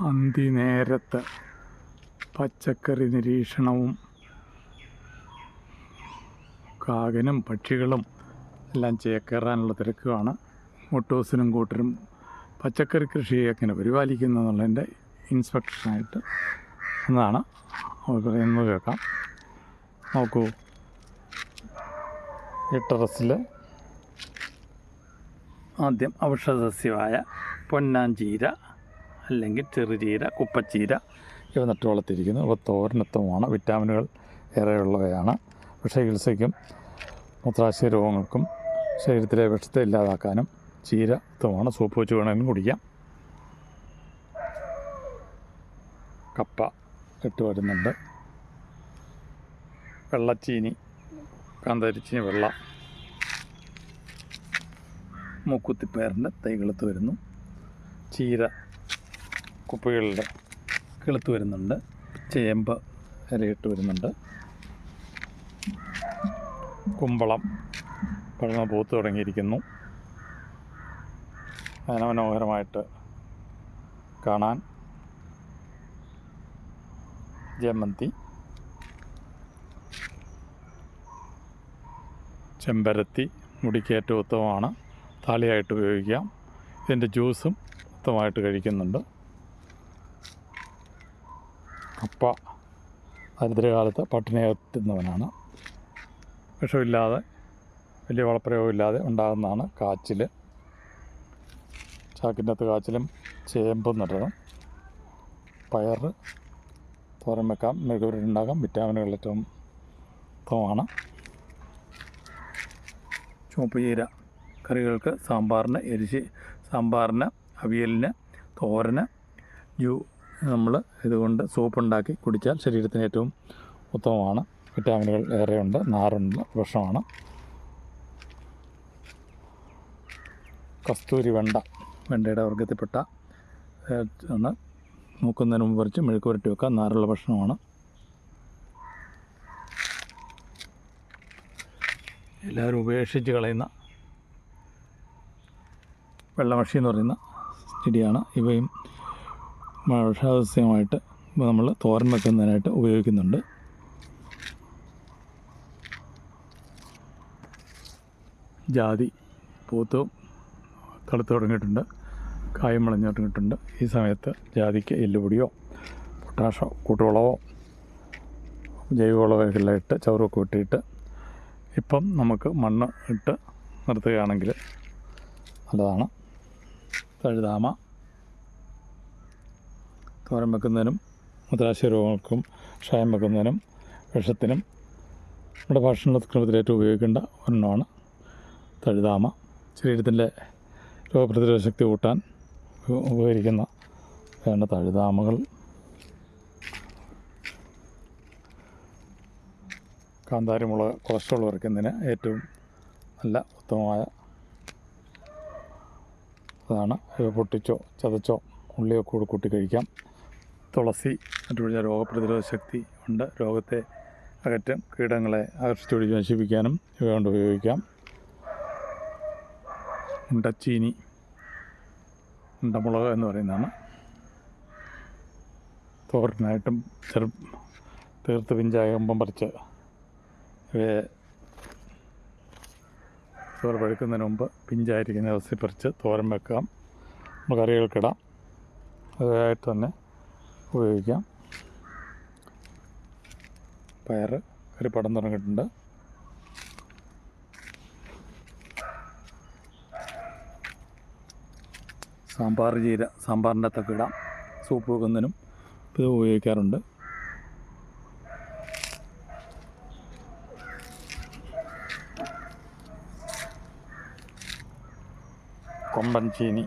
അന്തി നേരത്ത് പച്ചക്കറി നിരീക്ഷണവും കാകനും പക്ഷികളും എല്ലാം ചേക്കേറാനുള്ള തിരക്കുമാണ് മുട്ടോസിനും കൂട്ടരും പച്ചക്കറി കൃഷിയെ എങ്ങനെ പരിപാലിക്കുന്നു എന്നുള്ളതിന്റെ ഇൻസ്പെക്ഷനായിട്ട് എന്നാണ് അവർ പറയുന്നത് കേൾക്കാം. നോക്കൂ. ഈ ടെറസിൽ ആദ്യം ഔഷധസസ്യമായ പൊന്നാഞ്ചീര അല്ലെങ്കിൽ ചെറുചീര കുപ്പച്ചീര ഇവ നട്ടു വളർത്തിയിരിക്കുന്നു ഇവ തോരനത്വമാണ്. വിറ്റാമിനുകൾ ഏറെയുള്ളവയാണ്. വിഷചികിത്സയ്ക്കും മൂത്രാശയ രോഗങ്ങൾക്കും ശരീരത്തിലെ വിഷത്തെ ഇല്ലാതാക്കാനും ചീര ഉത്തമമാണ് സൂപ്പ് വെച്ച് വേണമെങ്കിലും കുടിക്കാം. കപ്പ ഇട്ട് വരുന്നുണ്ട്. വെള്ളച്ചീനി കാന്തരിച്ചീനി വെള്ള മൂക്കുത്തിപ്പയറിന്റെ തൈകളത്ത് വരുന്നു. ചീര കുപ്പികളുടെ കിളുത്ത് വരുന്നുണ്ട്. ചേമ്പ് ഇലയിട്ട് വരുന്നുണ്ട്. കുമ്പളം പഴമ പൂത്ത് തുടങ്ങിയിരിക്കുന്നു. മനോഹരമായിട്ട് കാണാൻ ജമന്തി ചെമ്പരത്തി മുടിക്ക് ഏറ്റവും ഉത്തമമാണ്. താളിയായിട്ട് ഉപയോഗിക്കാം. ഇതിന്റെ ജ്യൂസും ഉത്തമമായിട്ട് കഴിക്കുന്നുണ്ട്. കപ്പ ദരിദ്രകാലത്ത് പട്ടിണി എത്തുന്നവനാണ് വിഷമില്ലാതെ വലിയ വളപ്രയോഗമില്ലാതെ ഉണ്ടാകുന്നതാണ് കാച്ചിൽ ചാക്കിന്റെ അകത്ത് കാച്ചിലും ചേമ്പും നടണം. പയർ തോരൻ വെക്കാം. മെഴുകുരുണ്ടാക്കാം വിറ്റാമിനുകൾ ഏറ്റവും ഉത്തമമാണ്. ചുവപ്പ് ചീര കറികൾക്ക് സാമ്പാറിന് എരിശി സാമ്പാറിന് അവിയലിന് തോരന് യു നമ്മൾ ഇതുകൊണ്ട് സൂപ്പ് ഉണ്ടാക്കി കുടിച്ചാൽ ശരീരത്തിന് ഏറ്റവും ഉത്തമമാണ്. വിറ്റാമിനുകൾ ഏറെയുണ്ട് നാറുണ്ട് ഭക്ഷണമാണ് കസ്തൂരി വെണ്ട വെണ്ടയുടെ വർഗത്തിൽപ്പെട്ട ആണ്. നോക്കുന്നതിന് മുമ്പ് പറിച്ച് മെഴുക്ക് പുരട്ടി വെക്കുക. നാറുള്ള ഭക്ഷണമാണ്. എല്ലാവരും ഉപേക്ഷിച്ച് കളയുന്ന വെള്ളമഷി എന്ന് പറയുന്ന ചെടിയാണ്. ഇവയും വർഷാവസ്യമായിട്ട് നമ്മൾ തോരൻ വെക്കുന്നതിനായിട്ട് ഉപയോഗിക്കുന്നുണ്ട്. ജാതി പൂത്തും തളുത്ത് തുടങ്ങിയിട്ടുണ്ട്. കായും വിളഞ്ഞു തുടങ്ങിയിട്ടുണ്ട് ഈ സമയത്ത് ജാതിക്ക് എല്ലുപൊടിയോ പൊട്ടാഷോ കൂട്ടുവളമോ എല്ലാം ഇട്ട് ചവറൊക്കെ ഇട്ടിട്ട് ഇപ്പം നമുക്ക് മണ്ണ് ഇട്ട് നിർത്തുകയാണെങ്കിൽ നല്ലതാണ്. തഴുതാമ തോരൻ വെക്കുന്നതിനും മുദ്രാശയ രോഗങ്ങൾക്കും ക്ഷയം വെക്കുന്നതിനും വിഷത്തിനും നമ്മുടെ ഭക്ഷണക്രമത്തിൽ ഏറ്റവും ഉപയോഗിക്കേണ്ട ഒരെണ്ണമാണ് തഴുതാമ. ശരീരത്തിന്റെ രോഗപ്രതിരോധ ശക്തി കൂട്ടാൻ ഉപ- ഉപകരിക്കുന്ന വേണ്ട തഴുതാമകൾ. കാന്താരിമുളക് കൊളസ്ട്രോൾ കുറയ്ക്കുന്നതിന് ഏറ്റവും നല്ല ഉത്തമമായ അതാണ് പൊട്ടിച്ചോ ചതച്ചോ ഉള്ളിയൊക്കെ കൂടി കൂട്ടി കഴിക്കാം. തുളസി മറ്റുള്ള രോഗപ്രതിരോധ ശക്തി ഉണ്ട്. രോഗത്തെ അകറ്റം കീടങ്ങളെ ആകർഷിച്ചൊഴിച്ച് നശിപ്പിക്കാനും ഇവ കൊണ്ട് ഉപയോഗിക്കാം. ഉണ്ടച്ചീനി ഉണ്ടമുളക് എന്ന് പറയുന്നതാണ്. തോരനായിട്ടും ചെറു തീർത്ത് പിഞ്ചാകുമ്പം പറിച്ച് ഇവയെ ചോറ് പഴുക്കുന്നതിന് മുമ്പ് പിഞ്ചായിരിക്കുന്ന അവസ്ഥയിൽ പറിച്ച് തോരൻ വെക്കാം. കറികൾക്കിടാം അതായിട്ട് തന്നെ ഉപയോഗിക്കാം. പയർ ഒരു പടം തുടങ്ങിയിട്ടുണ്ട്. സാമ്പാർ ജീര സാമ്പാറിന്റെ അത്തൊക്കെ ഇടാം. സൂപ്പ് വെക്കുന്നതിനും ഇത് ഉപയോഗിക്കാറുണ്ട്. കൊമ്പൻ ചീനി.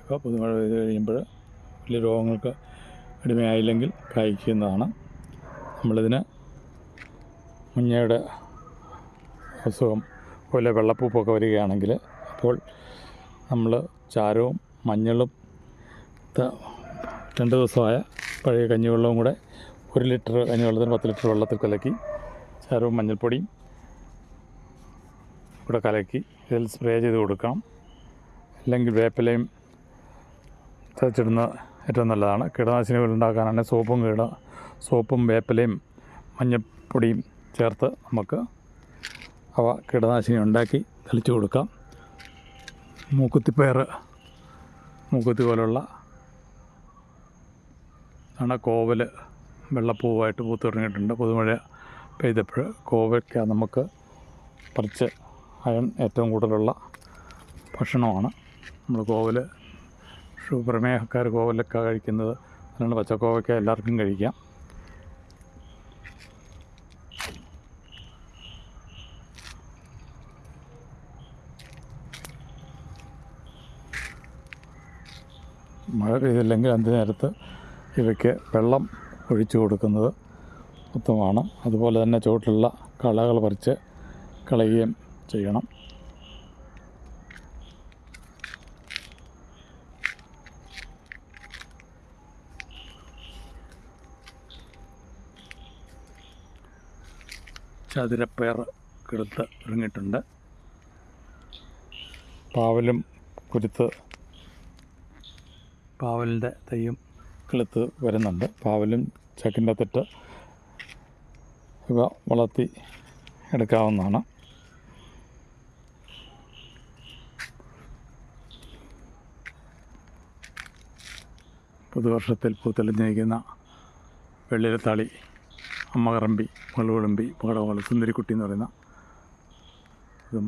ഇവ പുതുമഴ പെയ്ത് കഴിയുമ്പോൾ വലിയ രോഗങ്ങൾക്ക് അടിമയായില്ലെങ്കിൽ കായ്ക്കുന്നതാണ്. നമ്മളിതിന് മുഞ്ഞയുടെ അസുഖം പോലെ വെള്ളപ്പൂപ്പൊക്കെ വരികയാണെങ്കിൽ അപ്പോൾ നമ്മൾ ചാരവും മഞ്ഞളും രണ്ട് ദിവസമായ പഴയ കഞ്ഞിവെള്ളവും കൂടെ ഒരു ലിറ്റർ കഞ്ഞിവെള്ളത്തിന് പത്ത് ലിറ്റർ വെള്ളത്തിൽ കലക്കി ചാരവും മഞ്ഞൾപ്പൊടിയും കൂടെ കലക്കി ഇതിൽ സ്പ്രേ ചെയ്ത് കൊടുക്കണം. അല്ലെങ്കിൽ വേപ്പിലയും ചതച്ചിടുന്നത് ഏറ്റവും നല്ലതാണ്. കീടനാശിനികൾ ഉണ്ടാക്കാനാണെങ്കിൽ സോപ്പും കീട സോപ്പും വേപ്പിലയും മഞ്ഞപ്പൊടിയും ചേർത്ത് നമുക്ക് അവ കീടനാശിനി ഉണ്ടാക്കി തളിച്ചു കൊടുക്കാം. മൂക്കുത്തിപ്പയർ മൂക്കുത്തി പോലുള്ള ആണ് കോവൽ വെള്ളപ്പൂവായിട്ട് പൂത്ത് തുടങ്ങിയിട്ടുണ്ട് പുതുമഴ പെയ്തപ്പോൾ കോവയ്ക്ക നമുക്ക് പറിച്ച് അയൺ ഏറ്റവും കൂടുതലുള്ള ഭക്ഷണമാണ്. നമ്മൾ കോവൽ പ്രമേഹക്കാർ കോവലൊക്കെ കഴിക്കുന്നത് അതുകൊണ്ട് പച്ചക്കോവയ്ക്ക എല്ലാവർക്കും കഴിക്കാം. മഴ പെയ്തില്ലെങ്കിൽ അഞ്ച് നേരത്ത് ഇവയ്ക്ക് വെള്ളം ഒഴിച്ചു കൊടുക്കുന്നത് ഉത്തമമാണ്. അതുപോലെ തന്നെ ചുവട്ടിലുള്ള കളകൾ പറിച്ച് കളയുകയും ചെയ്യണം. ചതുരപ്പയർ കിളുത്ത് ഇറങ്ങിയിട്ടുണ്ട്. പാവലും കുരുത്ത് പാവലിന്റെ തൈയും കിളുത്ത് വരുന്നുണ്ട്. പാവലും ചക്കിന്റെ തെറ്റ് ഇവ വളർത്തി എടുക്കാവുന്നതാണ്. പുതുവർഷത്തിൽ പൂത്തെളിഞ്ഞിരിക്കുന്ന വെള്ളിരത്താളി അമ്മകറമ്പി മുളകുളമ്പി പകടമോൾ സുന്ദരിക്കുട്ടി എന്ന് പറയുന്ന ഇതും.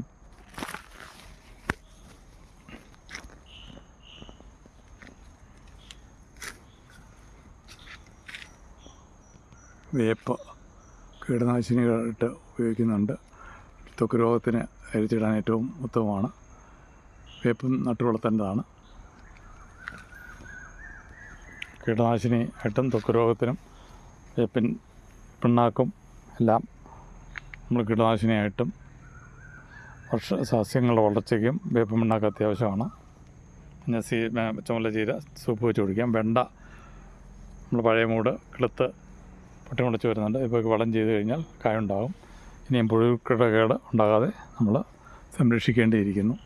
വേപ്പ് കീടനാശിനികളായിട്ട് ഉപയോഗിക്കുന്നുണ്ട്. ത്വക്ക് രോഗത്തിന് അരിച്ചിടാൻ ഏറ്റവും ഉത്തമമാണ്. വേപ്പും നട്ടു വളർത്തേണ്ടതാണ്. കീടനാശിനി ആയിട്ടും ത്വക്ക് രോഗത്തിനും വേപ്പിൻ പിണ്ണാക്കും. എല്ലാം നമ്മൾ കീടനാശിനിയായിട്ടും വർഷ സസ്യങ്ങളുടെ വളർച്ചയ്ക്കും വേപ്പ് പിണ്ണാക്ക് അത്യാവശ്യമാണ്. പിന്നെ സീ ചുമല ചീര സൂപ്പ് വെച്ച് കുടിക്കാം. വെണ്ട നമ്മൾ പഴയ മൂട് കിളുത്ത് പൊട്ടി മുടച്ച് വരുന്നുണ്ട്. ഇപ്പോൾ വളം ചെയ്ത് കഴിഞ്ഞാൽ കായുണ്ടാകും. ഇനിയും പുഴുക്കളുടെ കേട് ഉണ്ടാകാതെ നമ്മൾ സംരക്ഷിക്കേണ്ടിയിരിക്കുന്നു.